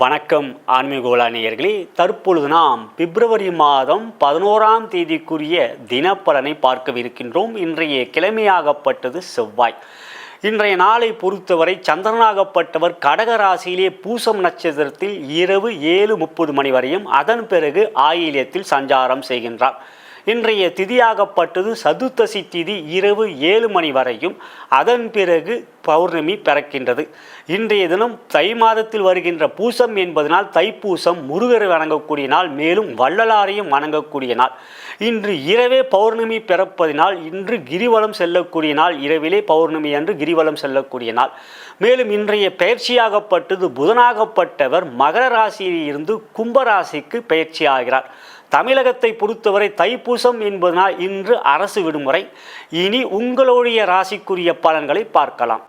வணக்கம் ஆன்மீகோலானியர்களே தற்பொழுது நாம் பிப்ரவரி மாதம் பதினோராம் தேதிக்குரிய தினப்பலனை பார்க்கவிருக்கின்றோம். இன்றைய கிழமையாகப்பட்டது செவ்வாய். இன்றைய நாளை பொறுத்தவரை சந்திரனாகப்பட்டவர் கடக ராசியிலே பூசம் நட்சத்திரத்தில் இரவு ஏழு முப்பது மணி வரையும் அதன் பிறகு ஆயிலியத்தில் சஞ்சாரம் செய்கின்றார். இன்றைய திதியாகப்பட்டது சதுர்த்தசி திதி இரவு ஏழு மணி வரையும். அதன் பிறகு பௌர்ணமி பிறக்கின்றது. இன்றைய தினம் தை மாதத்தில் வருகின்ற பூசம் என்பதனால் தைப்பூசம் முருகரை வணங்கக்கூடிய நாள் மேலும் வள்ளலாரையும் வணங்கக்கூடிய நாள். இன்று இரவே பௌர்ணமி பிறப்பதினால் இன்று கிரிவலம் செல்லக்கூடிய நாள் இரவிலே பௌர்ணமி அன்று கிரிவலம் செல்லக்கூடிய நாள். மேலும் இன்றைய பயிற்சியாகப்பட்டது புதனாகப்பட்டவர் மகர ராசியில் இருந்து கும்பராசிக்கு பயிற்சி ஆகிறார் தமிழகத்தை பொறுத்தவரை தைப்பூசம் என்பதனால் இன்று அரசு விடுமுறை. இனி உங்களுடைய ராசிக்குரிய பலன்களை பார்க்கலாம்.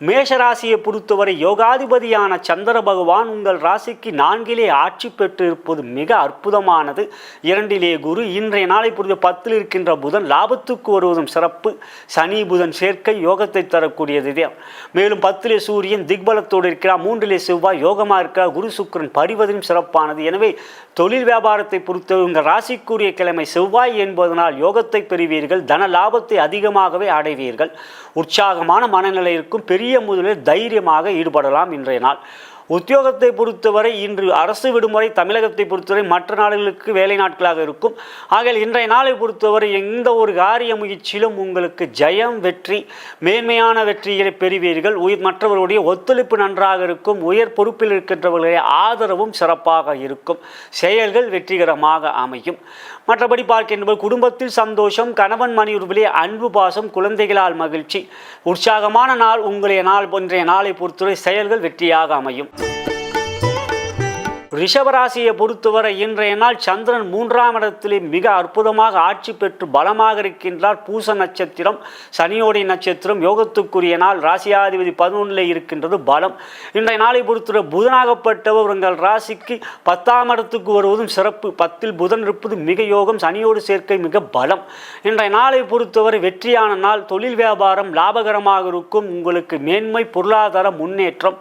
மேஷராசியை பொறுத்தவரை யோகாதிபதியான சந்திர பகவான் உங்கள் ராசிக்கு நான்கிலே ஆட்சி பெற்றிருப்பது மிக அற்புதமானது. இரண்டிலே குரு இன்றைய நாளை பொறுத்த பத்தில் இருக்கின்ற புதன் லாபத்துக்கு வருவதும் சிறப்பு. சனி புதன் சேர்க்கை யோகத்தை தரக்கூடியது இதே. மேலும் பத்திலே சூரியன் திக்பலத்தோடு இருக்கிறார். மூன்றிலே செவ்வாய் யோகமாக இருக்கிறார். குரு சுக்கிரன் பரிவதும் சிறப்பானது. எனவே தொழில் வியாபாரத்தை பொறுத்த உங்கள் ராசிக்குரிய கிழமை செவ்வாய் என்பதனால் யோகத்தை பெறுவீர்கள். தன லாபத்தை அதிகமாகவே அடைவீர்கள். உற்சாகமான மனநிலை இருக்கும். பெரிய முதலில் தைரியமாக ஈடுபடலாம் இன்றைய நாள். உத்தியோகத்தை பொறுத்தவரை இன்று அரசு விடுமுறை தமிழகத்தை பொறுத்தவரை மற்ற நாடுகளுக்கு வேலை நாட்களாக இருக்கும். ஆகையால் இன்றைய நாளை பொறுத்தவரை எந்த ஒரு காரிய முயற்சியிலும் உங்களுக்கு ஜெயம் வெற்றி மேன்மையான வெற்றிகளை பெறுவீர்கள். உயிர் மற்றவர்களுடைய ஒத்துழைப்பு நன்றாக இருக்கும். உயர் பொறுப்பில் இருக்கின்றவர்களுடைய ஆதரவும் சிறப்பாக இருக்கும். செயல்கள் வெற்றிகரமாக அமையும். மற்றபடி பார்க்கின்றவர் குடும்பத்தில் சந்தோஷம் கணவன் மனைவிலே அன்பு பாசம் குழந்தைகளால் மகிழ்ச்சி. உற்சாகமான நாள் உங்களுடைய நாள் போன்ற நாளை பொறுத்தவரை செயல்கள் வெற்றியாக அமையும். ரிஷபராசியை பொறுத்தவரை இன்றைய நாள் சந்திரன் மூன்றாம் இடத்திலே மிக அற்புதமாக ஆட்சி பெற்று பலமாக இருக்கின்றார். பூச நட்சத்திரம் சனியோடைய நட்சத்திரம் யோகத்துக்குரிய நாள் ராசியாதிபதி பதினொன்றில் இருக்கின்றது பலம். இன்றைய நாளை பொறுத்தவரை புதனாகப்பட்டவர் உங்கள் ராசிக்கு பத்தாம் இடத்துக்கு வருவதும் சிறப்பு. பத்தில் புதன் இருப்பது மிக யோகம் சனியோடு சேர்க்கை மிக பலம். இன்றைய நாளை பொறுத்தவரை வெற்றியான நாள் தொழில் வியாபாரம் லாபகரமாக இருக்கும். உங்களுக்கு மேன்மை பொருளாதார முன்னேற்றம்.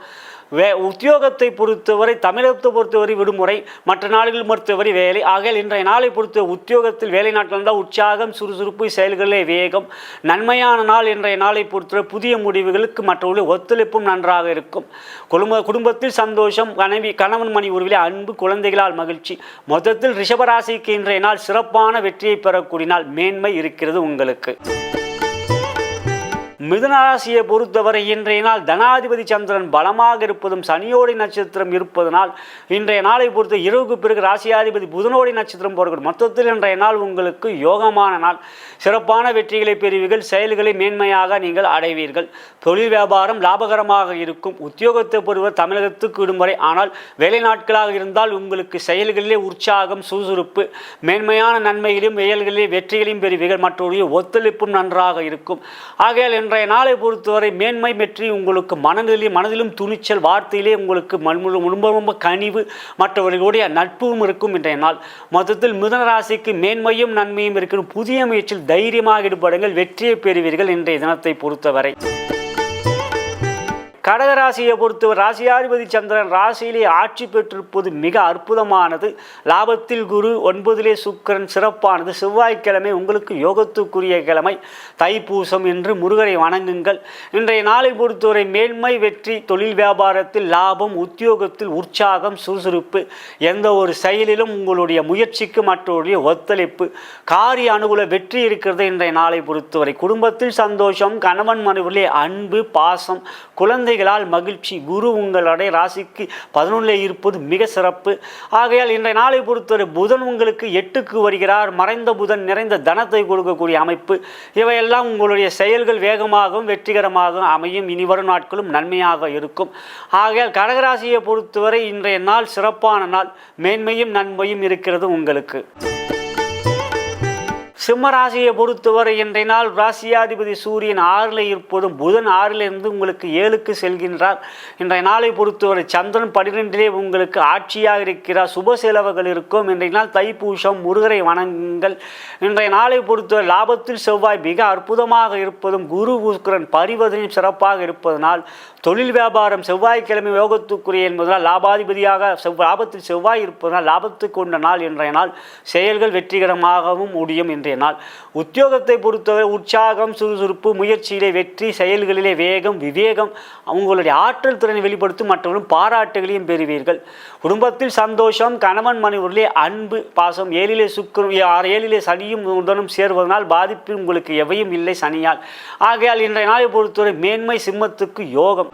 வே உத்தியோகத்தை பொறுத்தவரை தமிழகத்தை பொறுத்தவரை விடுமுறை மற்ற நாடுகள் பொறுத்தவரை வேலை. ஆகையால் இன்றைய நாளை பொறுத்த உத்தியோகத்தில் வேலை நாட்கள் தான் உற்சாகம் சுறுசுறுப்பு செயல்களே வேகம். நன்மையான நாள் இன்றைய நாளை பொறுத்தவரை புதிய முடிவுகளுக்கு மற்றவர்கள் ஒத்துழைப்பும் நன்றாக இருக்கும். குடும்ப குடும்பத்தில் சந்தோஷம் கனவி கணவன் மணி உருவிலே அன்பு குழந்தைகளால் மகிழ்ச்சி. மொத்தத்தில் ரிஷபராசிக்கு இன்றைய நாள் சிறப்பான வெற்றியை பெறக்கூடிய நாள். மேன்மை இருக்கிறது உங்களுக்கு. மிதுனராசியை பொறுத்தவரை இன்றைய நாள் தனாதிபதி சந்திரன் பலமாக இருப்பதும் சனியோடி நட்சத்திரம் இருப்பதனால் இன்றைய நாளை பொறுத்த இரவுக்கு பிறகு ராசியாதிபதி புதனோடி நட்சத்திரம் போகிறது மொத்தத்தில் இன்றைய நாள் உங்களுக்கு யோகமான நாள். சிறப்பான வெற்றிகளை பெறுவீர்கள். செயல்களை மேன்மையாக நீங்கள் அடைவீர்கள். தொழில் வியாபாரம் லாபகரமாக இருக்கும். உத்தியோகத்தை பொறுவர் தமிழகத்துக்கு விடுமுறை ஆனால் வேலை நாட்களாக இருந்தால் உங்களுக்கு செயல்களிலே உற்சாகம் சுறுசுறுப்பு மேன்மையான நன்மைகளையும் செயல்களிலே வெற்றிகளையும் பெறுவீர்கள். மற்றொரு ஒத்துழைப்பும் நன்றாக இருக்கும். ஆகையால் இன்றைய நாளை பொறுத்தவரை மேன்மை வெற்றி உங்களுக்கு மனநிலையும் மனதிலும் துணிச்சல் வார்த்தையிலே உங்களுக்கு மண்முழு ரொம்ப ரொம்ப கனிவு மற்றவர்களுடைய நட்பும் இருக்கும் இன்றைய நாள். மொத்தத்தில் மிதுன ராசிக்கு மேன்மையும் நன்மையும் இருக்கும் புதிய முயற்சியில் தைரியமாக ஈடுபடுங்கள் வெற்றியை பெறுவீர்கள் இன்றைய தினத்தை பொறுத்தவரை. கடகராசியை பொறுத்து ராசியாதிபதி சந்திரன் ராசியிலே ஆட்சி பெற்றிருப்பது மிக அற்புதமானது. லாபத்தில் குரு ஒன்பதிலே சுக்கிரன் சிறப்பானது. செவ்வாய்க்கிழமை உங்களுக்கு யோகத்துக்குரிய கிழமை. தைப்பூசம் என்று முருகரை வணங்குங்கள். இன்றைய நாளை பொறுத்தவரை மேன்மை வெற்றி தொழில் வியாபாரத்தில் லாபம் உத்தியோகத்தில் உற்சாகம் சுறுசுறுப்பு எந்த ஒரு செயலிலும் உங்களுடைய முயற்சிக்கு மற்றவருடைய ஒத்துழைப்பு காரிய அனுகூல வெற்றி இருக்கிறது இன்றைய நாளை பொறுத்தவரை. குடும்பத்தில் சந்தோஷம் கணவன் மனைவிலே அன்பு பாசம் குழந்தை பிள்ளைகளால் மகிழ்ச்சி. குரு உங்களுடைய ராசிக்கு பதினொன்றில் இருப்பது மிக சிறப்பு. ஆகையால் இன்றைய நாளை பொறுத்தவரை புதன் உங்களுக்கு எட்டுக்கு வருகிறார். மறைந்த புதன் நிறைந்த தனத்தை கொடுக்கக்கூடிய அமைப்பு. இவையெல்லாம் உங்களுடைய செயல்கள் வேகமாகவும் வெற்றிகரமாகவும் அமையும். இனி வரும் நாட்களும் நன்மையாக இருக்கும். ஆகையால் கடகராசியை பொறுத்தவரை இன்றைய நாள் சிறப்பான நாள். மேன்மையும் நன்மையும் இருக்கிறது உங்களுக்கு. சிம்மராசியை பொறுத்தவரை இன்றைய நாள் ராசியாதிபதி சூரியன் ஆறில் இருப்பதும் புதன் ஆறில் இருந்து உங்களுக்கு ஏழுக்கு செல்கின்றார். இன்றைய நாளை பொறுத்தவரை சந்திரன் பன்னிரெண்டிலே உங்களுக்கு ஆட்சியாக இருக்கிறார். சுப செலவுகள் இருக்கும். இன்றைய நாள் தைப்பூசம் முருகரை வணங்குங்கள். இன்றைய நாளை பொறுத்தவரை லாபத்தில் செவ்வாய் மிக அற்புதமாக இருப்பதும் குரு புஷ்கரன் பரிவதனையும் சிறப்பாக இருப்பதனால் தொழில் வியாபாரம் செவ்வாய்க்கிழமை யோகத்துக்குரிய என்பதனால் லாபாதிபதியாக செவ் லாபத்தில் செவ்வாய் இருப்பதனால் லாபத்துக்கு கொண்ட நாள் இன்றைய நாள் செயல்கள் வெற்றிகரமாகவும் முடியும் இன்றைய நாள் உத்தியோகத்தை பொறுத்தவரை உற்சாகம் சுறுசுறுப்பு முயற்சியிலே வெற்றி செயல்களிலே வேகம் விவேகம் அவங்களுடைய ஆற்றல் திறனை வெளிப்படுத்தும் மற்றவர்களும் பாராட்டுகளையும் பெறுவீர்கள். குடும்பத்தில் சந்தோஷம் கணவன் மனைவர்களே அன்பு பாசம் ஏழிலே சுக்கரம் ஆறு ஏழிலே சனியும் உடனும் சேர்வதனால் பாதிப்பு உங்களுக்கு எவையும் இல்லை சனியால். ஆகையால் இன்றைய நாளை பொறுத்தவரை மேன்மை சிம்மத்துக்கு யோகம்.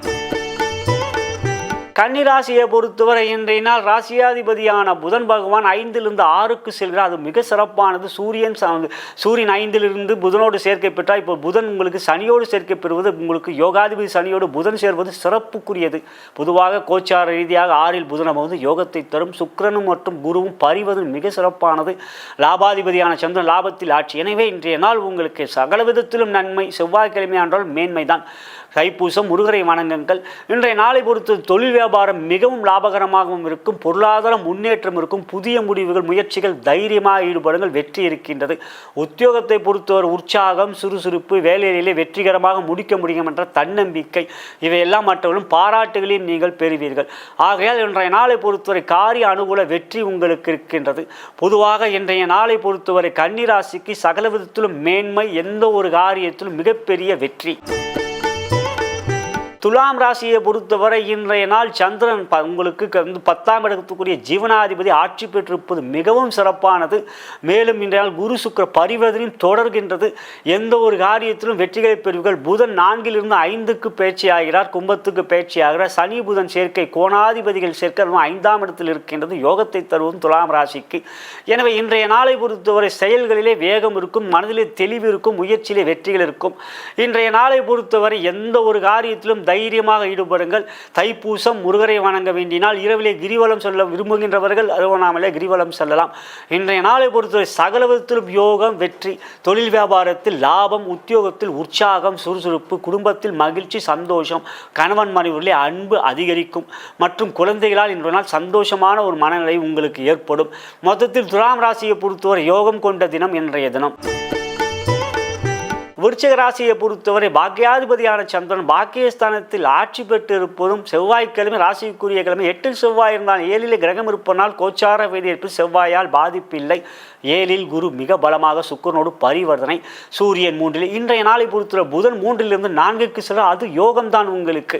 கன்னிராசியை பொறுத்தவரை இன்றைய நாள் ராசியாதிபதியான புதன் பகவான் ஐந்திலிருந்து ஆறுக்கு செல்கிறார். அது மிக சிறப்பானது. சூரியன் ச- சூரியன் ஐந்திலிருந்து புதனோடு சேர்க்கை பெற்றால் இப்போ புதன் உங்களுக்கு சனியோடு சேர்க்கை பெறுவது உங்களுக்கு யோகாதிபதி சனியோடு புதன் சேர்வது சிறப்புக்குரியது. பொதுவாக கோச்சார ரீதியாக ஆறில் புதன் வந்து யோகத்தை தரும். சுக்கரனும் மற்றும் குருவும் பறிவது மிக சிறப்பானது. லாபாதிபதியான சந்திரன் லாபத்தில் ஆட்சி. எனவே இன்றைய நாள் உங்களுக்கு சகல விதத்திலும் நன்மை. செவ்வாய்க்கிழமை என்றால் மேன்மைதான். தைப்பூசம் முருகரை வணங்குங்கள். இன்றைய நாளை பொறுத்து தொழில் வியாபாரம் மிகவும் லாபகரமாகவும் இருக்கும். பொருளாதார முன்னேற்றம் இருக்கும். புதிய முடிவுகள் முயற்சிகள் தைரியமாக ஈடுபடுங்கள். வெற்றி இருக்கின்றது. உத்தியோகத்தை பொறுத்தவரை உற்சாகம் சுறுசுறுப்பு வேலையிலே வெற்றிகரமாக முடிக்க முடியும் என்ற தன்னம்பிக்கை. இவையெல்லாம் மற்றவர்களும் பாராட்டுகளையும் நீங்கள் பெறுவீர்கள். ஆகையால் இன்றைய நாளை பொறுத்தவரை காரிய அனுகூல வெற்றி உங்களுக்கு இருக்கின்றது. பொதுவாக இன்றைய நாளை பொறுத்தவரை கன்னிராசிக்கு சகல விதத்திலும் மேன்மை எந்த ஒரு காரியத்திலும் மிகப்பெரிய வெற்றி. துலாம் ராசியை பொறுத்தவரை இன்றைய நாள் சந்திரன் ப- உங்களுக்கு க- வந்து பத்தாம் இடத்துக்குரிய ஜீவனாதிபதி ஆட்சி பெற்றிருப்பது மிகவும் சிறப்பானது. மேலும் இன்றைய நாள் குரு சுக்கர பரிவர்த்தனையும் தொடர்கின்றது. எந்த ஒரு காரியத்திலும் வெற்றிகளை பெறுவீர்கள். புதன் நான்கிலிருந்து ஐந்துக்கு பயிற்சி ஆகிறார் கும்பத்துக்கு பயிற்சி ஆகிறார் சனி புதன் சேர்க்கை கோணாதிபதிகள் சேர்க்கை ஐந்தாம் இடத்தில் இருக்கின்றது. யோகத்தை தருவதும் துலாம் ராசிக்கு. எனவே இன்றைய நாளை பொறுத்தவரை செயல்களிலே வேகம் இருக்கும் மனதிலே தெளிவு இருக்கும் முயற்சியிலே வெற்றிகள் இருக்கும். இன்றைய நாளை பொறுத்தவரை எந்த ஒரு காரியத்திலும் தைரியமாக ஈடுபடுங்கள். தைப்பூசம் முருகரை வணங்க வேண்டினால் இரவிலே கிரிவலம் செல்ல விரும்புகின்றவர்கள் அருவணாமலே கிரிவலம் செல்லலாம். இன்றைய நாளை பொறுத்தவரை சகலவிதத்திலும் யோகம் வெற்றி தொழில் வியாபாரத்தில் லாபம் உத்தியோகத்தில் உற்சாகம் சுறுசுறுப்பு குடும்பத்தில் மகிழ்ச்சி சந்தோஷம் கணவன் மனைவிலே அன்பு அதிகரிக்கும். மற்றும் குழந்தைகளால் இன்றைய நாள் சந்தோஷமான ஒரு மனநிலை உங்களுக்கு ஏற்படும். மொத்தத்தில் துலாம் ராசியை பொறுத்தவரை யோகம் கொண்ட தினம் இன்றைய தினம். விருச்சிக ராசியை பொறுத்தவரை பாக்கியாதிபதியான சந்திரன் பாக்கியஸ்தானத்தில் ஆட்சி பெற்று இருப்பதும் செவ்வாய்க்கிழமை ராசிக்குரிய கிழமை எட்டில் செவ்வாய் இருந்தால் ஏழில் கிரகம் இருப்பதனால் கோச்சார வேதியேற்பு செவ்வாயால் பாதிப்பில்லை. ஏழில் குரு மிக பலமாக சுக்கரனோடு பரிவர்த்தனை. சூரியன் மூன்றில் இன்றைய நாளை பொறுத்தவரை புதன் மூன்றிலிருந்து நான்குக்கு செல்ல அது யோகம்தான் உங்களுக்கு.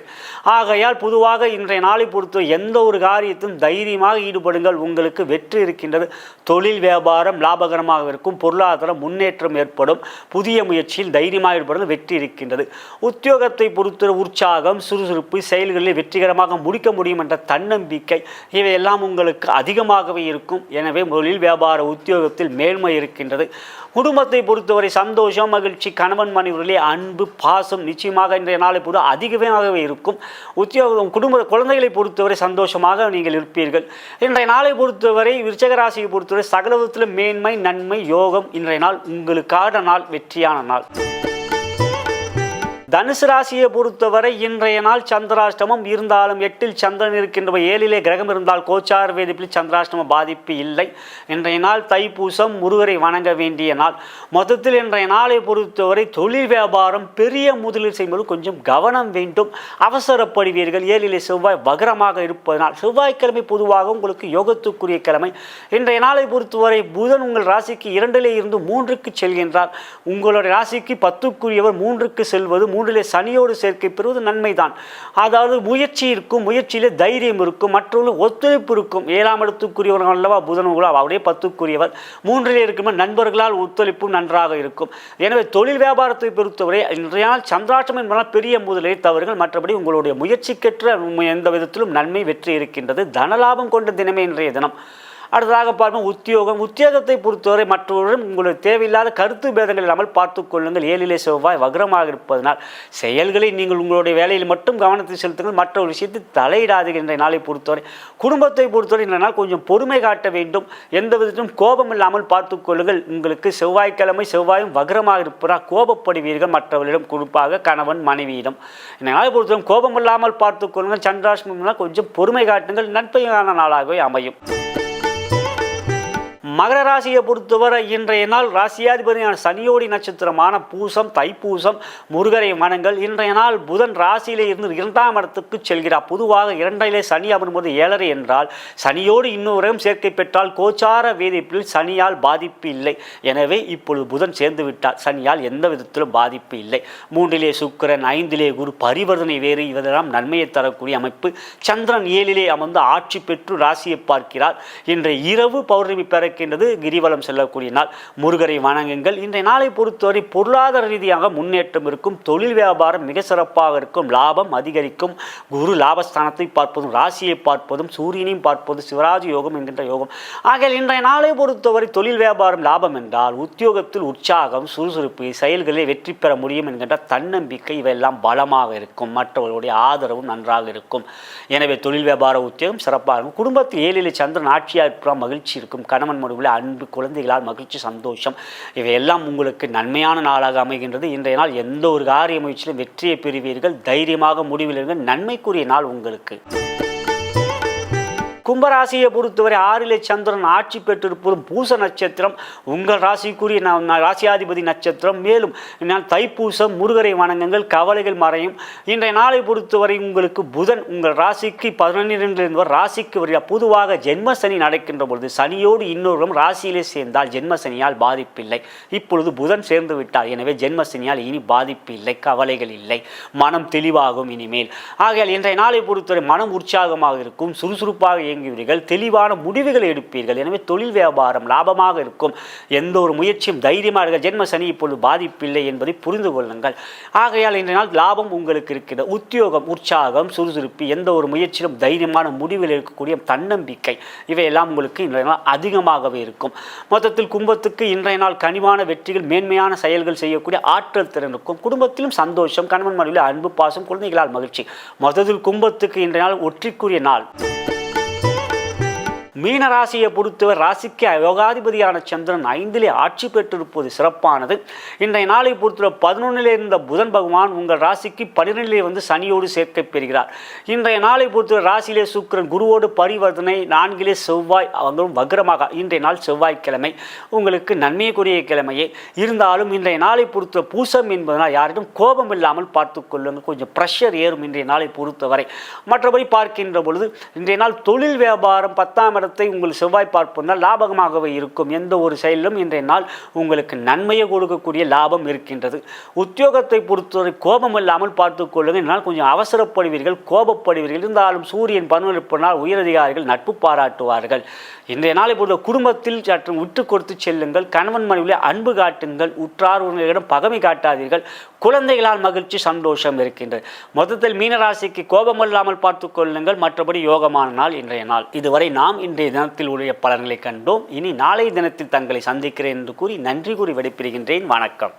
ஆகையால் பொதுவாக இன்றைய நாளை பொறுத்தவரை எந்த ஒரு காரியத்திலும் தைரியமாக ஈடுபடுங்கள். உங்களுக்கு வெற்றி இருக்கின்றது. தொழில் வியாபாரம் லாபகரமாக இருக்கும். பொருளாதார முன்னேற்றம் ஏற்படும். புதிய முயற்சியில் தைரியமாக ஈடுபடுவது வெற்றி இருக்கின்றது. உத்தியோகத்தை பொறுத்தவரை உற்சாகம் சுறுசுறுப்பு செயல்களில் வெற்றிகரமாக முடிக்க முடியும் என்ற தன்னம்பிக்கை இவையெல்லாம் உங்களுக்கு அதிகமாகவே இருக்கும். எனவே தொழில் வியாபார உத்தியோகத்தில் மேன்மை இருக்கின்றது. குடும்பத்தை பொறுத்தவரை சந்தோஷம் மகிழ்ச்சி கணவன் மனைவிகளே அன்பு பாசம் நிச்சயமாக இன்றைய நாளை பொறுத்து அதிகமாகவே இருக்கும். உத்தியோகம் குடும்ப குழந்தைகளை பொறுத்தவரை சந்தோஷமாக நீங்கள் இருப்பீர்கள். இன்றைய நாளை பொறுத்தவரை விருச்சகராசியை பொறுத்தவரை சகலவத்தில் மேன்மை நன்மை யோகம் இன்றைய நாள் உங்களுக்கான நாள் வெற்றியான நாள். Thank you. தனுசு ராசியை பொறுத்தவரை இன்றைய நாள் சந்திராஷ்டமம் இருந்தாலும் எட்டில் சந்திரன் இருக்கின்ற ஏழிலே கிரகம் இருந்தால் கோச்சார வேதிப்பில் சந்திராஷ்டம பாதிப்பு இல்லை. இன்றைய நாள் தைப்பூசம் முருகரை வணங்க வேண்டிய நாள். மொத்தத்தில் இன்றைய நாளை பொறுத்தவரை தொழில் வியாபாரம் பெரிய முதலீடு செய்யும்போது கொஞ்சம் கவனம் வேண்டும். அவசரப்படுவீர்கள். ஏழிலே செவ்வாய் வகரமாக இருப்பதனால் செவ்வாய்க்கிழமை பொதுவாக உங்களுக்கு யோகத்துக்குரிய கிழமை. இன்றைய நாளை பொறுத்தவரை புதன் உங்கள் ராசிக்கு இரண்டிலே இருந்து மூன்றுக்கு செல்கின்றார். உங்களுடைய ராசிக்கு பத்துக்குரியவர் மூன்றுக்கு செல்வது மூன்றிலே சனியோடு சேர்க்கை பெறுவது நன்மைதான். அதாவது முயற்சி இருக்கும் முயற்சியிலே தைரியம் இருக்கும் மற்றவர்கள் ஒத்துழைப்பு இருக்கும். ஏழாம் இடத்துக்குரியவர்கள் அல்லவா புதன் உங்களா அவருடைய பத்துக்குரியவர். மூன்றிலே இருக்கும் நண்பர்களால் ஒத்துழைப்பும் நன்றாக இருக்கும். எனவே தொழில் வியாபாரத்தை பொறுத்தவரை இன்றைய நாள் சந்திராஷ்டம் என்பதால் பெரிய முதலே தவறுகள். மற்றபடி உங்களுடைய முயற்சிக்கற்ற எந்த விதத்திலும் நன்மை வெற்றி இருக்கின்றது. தனலாபம் கொண்ட தினமே இன்றைய தினம். அடுத்ததாக பார்ப்போம் உத்தியோகம். உத்தியோகத்தை பொறுத்தவரை மற்றவர்களும் உங்களுக்கு தேவையில்லாத கருத்து பேதங்கள் இல்லாமல் பார்த்து கொள்ளுங்கள். ஏழிலே செவ்வாய் வக்ரமாக இருப்பதனால் செயல்களை நீங்கள் உங்களுடைய வேலையில் மட்டும் கவனத்தை செலுத்துங்கள். மற்ற ஒரு விஷயத்தில் தலையிடாதீர்கள் என்ற நாளை பொறுத்தவரை. குடும்பத்தை பொறுத்தவரை இந்த நாள் கொஞ்சம் பொறுமை காட்ட வேண்டும். எந்த விதத்திலும் கோபம் இல்லாமல் பார்த்து கொள்ளுங்கள். உங்களுக்கு செவ்வாய்க்கிழமை செவ்வாயும் வக்ரமாக இருப்பதால் கோபப்படுவீர்கள் மற்றவர்களிடம். குறிப்பாக கணவன் மனைவியிடம். இந்த நாளை பொறுத்தவரை கோபம் இல்லாமல் பார்த்து கொள்ளுங்கள். சந்திராஷ்டமம்னா கொஞ்சம் பொறுமை காட்டுங்கள். நட்பையான நாளாகவே அமையும். மகர ராசியை பொறுத்தவரை இன்றைய நாள் ராசியாதிபதியான சனியோடி நட்சத்திரமான பூசம் தைப்பூசம் முருகரை மனங்கள் இன்றைய நாள் புதன் ராசியிலே இருந்து இரண்டாம் இடத்துக்கு செல்கிறார். பொதுவாக இரண்டிலே சனி அமரும்போது ஏழரை என்றால் சனியோடு இன்னொரு சேர்க்கை பெற்றால் கோச்சார வேதிப்பில் சனியால் பாதிப்பு இல்லை. எனவே இப்பொழுது புதன் சேர்ந்து விட்டால் சனியால் எந்த விதத்திலும் பாதிப்பு இல்லை. மூன்றிலே சுக்கிரன் ஐந்திலே குரு பரிவர்த்தனை வேறு இவரெல்லாம் நன்மையை தரக்கூடிய அமைப்பு. சந்திரன் ஏழிலே அமர்ந்து ஆட்சி பெற்று ராசியை பார்க்கிறார். இன்றைய இரவு பௌர்ணமி பெற பிறக்கின்றது கிரிவலம் செல்லக்கூடிய நாள். முருகரை வணங்குங்கள். இன்றைய நாளை பொறுத்தவரை பொருளாதார ரீதியாக முன்னேற்றம் இருக்கும். தொழில் வியாபாரம் மிக சிறப்பாக இருக்கும். லாபம் அதிகரிக்கும். குரு லாபஸ்தானத்தை பார்ப்பதும் ராசியை பார்ப்பதும் சூரியனையும் பார்ப்பதும் சிவராஜ் யோகம் என்கின்ற யோகம். ஆகையால் இன்றைய நாளை பொறுத்தவரை தொழில் வியாபாரம் லாபம் என்றால் உத்தியோகத்தில் உற்சாகம் சுறுசுறுப்பு செயல்களில் வெற்றி பெற முடியும் என்கின்ற தன்னம்பிக்கை இவையெல்லாம் பலமாக இருக்கும். மற்றவர்களுடைய ஆதரவும் நன்றாக இருக்கும். எனவே தொழில் வியாபார உத்தியோகம் சிறப்பாக இருக்கும். குடும்பத்தில் ஏழிலே சந்திரன் ஆட்சியாக மகிழ்ச்சி இருக்கும். கணவன் மனைவியில் அன்பு குழந்தைகளால் மகிழ்ச்சி சந்தோஷம் இவையெல்லாம் உங்களுக்கு நன்மையான நாளாக அமைகின்றது. இன்றைய நாள் எந்த ஒரு காரிய முயற்சியிலும் வெற்றியை பெறுவீர்கள். தைரியமாக முடிவில் நன்மைக்குரிய நாள் உங்களுக்கு. கும்பராசியை பொறுத்தவரை ஆறிலே சந்திரன் ஆட்சி பெற்றிருப்பதும் பூச நட்சத்திரம். உங்கள் ராசிக்குரிய நான் ராசியாதிபதி நட்சத்திரம். மேலும் நான் தைப்பூசம் முருகரை வணங்குங்கள் கவலைகள் மறையும். இன்றைய நாளை பொறுத்தவரை உங்களுக்கு புதன் உங்கள் ராசிக்கு பதினொன்றிலிருந்து இருந்தவர் ராசிக்கு வருகிறார். பொதுவாக ஜென்ம சனி நடக்கின்ற பொழுது சனியோடு இன்னொருவரும் ராசியிலே சேர்ந்தால் ஜென்மசனியால் பாதிப்பில்லை. இப்பொழுது புதன் சேர்ந்து விட்டார். எனவே ஜென்ம சனியால் இனி பாதிப்பு இல்லை கவலைகள் இல்லை. மனம் தெளிவாகும் இனிமேல். ஆகையால் இன்றைய நாளை பொறுத்தவரை மனம் உற்சாகமாக இருக்கும் சுறுசுறுப்பாக இயங்குவீர்கள் தெளிவான முடிவுகளை எடுப்பீர்கள். எனவே தொழில் வியாபாரம் லாபமாக இருக்கும். எந்த ஒரு முயற்சியும் தைரியமாக இருக்க ஜென்ம சனி இப்பொழுது பாதிப்பில்லை என்பதை புரிந்து கொள்ளுங்கள். ஆகையால் இன்றைய நாள் லாபம் உங்களுக்கு இருக்கிறது. உத்தியோகம் உற்சாகம் சுறுசுறுப்பு எந்த ஒரு முயற்சியிலும் தைரியமான முடிவில் இருக்கக்கூடிய தன்னம்பிக்கை இவையெல்லாம் உங்களுக்கு இன்றைய நாள் அதிகமாகவே இருக்கும். மொத்தத்தில் கும்பத்துக்கு இன்றைய நாள் கனிவான வெற்றிகள் மேன்மையான செயல்கள் செய்யக்கூடிய ஆற்றல் திறன் இருக்கும் குடும்பத்திலும் சந்தோஷம் கணவன் மனைவியில் அன்பு பாசம் குழந்தைகளால் மகிழ்ச்சி. மொத்தத்தில் கும்பத்துக்கு இன்றைய நாள் ஒற்றிக்குரிய நாள். மீன ராசியை பொறுத்தவர் ராசிக்கு யோகாதிபதியான சந்திரன் ஐந்திலே ஆட்சி பெற்றிருப்பது சிறப்பானது. இன்றைய நாளை பொறுத்தவரை பதினொன்றிலே இருந்த புதன் பகவான் உங்கள் ராசிக்கு பன்னிரெண்டிலே வந்து சனியோடு சேர்க்கை பெறுகிறார். இன்றைய நாளை பொறுத்தவரை ராசியிலே சுக்கிரன் குருவோடு பரிவர்த்தனை நான்கிலே செவ்வாய் அவங்களும் வக்ரமாக. இன்றைய நாள் செவ்வாய்க்கிழமை. உங்களுக்கு நன்மைக்குரிய கிழமையே. இருந்தாலும் இன்றைய நாளை பொறுத்த பூசம் என்பதனால் யாரிடம் கோபம் இல்லாமல் பார்த்து கொள்ளுங்கள். கொஞ்சம் ப்ரெஷர் ஏறும் இன்றைய நாளை பொறுத்தவரை. மற்றபடி பார்க்கின்ற பொழுது இன்றைய நாள் தொழில் வியாபாரம் பத்தாம் இடத்தை உங்கள் செவ்வாய் பார்ப்பதால் லாபகமாகவே இருக்கும். எந்த ஒரு செயலிலும் இன்றைய நாள் உங்களுக்கு நன்மையை கொடுக்கக்கூடிய லாபம் இருக்கின்றது. உத்தியோகத்தை பொறுத்தவரை கோபம் இல்லாமல் பார்த்து கொள்ளுங்கள். இதனால் கொஞ்சம் அவசரப்படுவீர்கள் கோபப்படுவீர்கள். இருந்தாலும் சூரியன் பன்னிருப்பினால் உயரதிகாரிகள் நட்பு பாராட்டுவார்கள். இன்றைய நாளை பொறுத்த குடும்பத்தில் சற்று விட்டு கொடுத்து செல்லுங்கள். கணவன் மனைவிலே அன்பு காட்டுங்கள். உற்றார் உறவினர்களிடம் பகமை காட்டாதீர்கள். குழந்தைகளால் மகிழ்ச்சி சந்தோஷம் இருக்கின்றது. மொத்தத்தில் மீனராசிக்கு கோபமில்லாமல் பார்த்து கொள்ளுங்கள். மற்றபடி யோகமான நாள் இன்றைய நாள். இதுவரை நாம் இன்றைய தினத்தில் உடைய பலன்களை கண்டோம். இனி நாளைய தினத்தில் தங்களை சந்திக்கிறேன் என்று கூறி நன்றி கூறி விடைபெறுகின்றேன். வணக்கம்.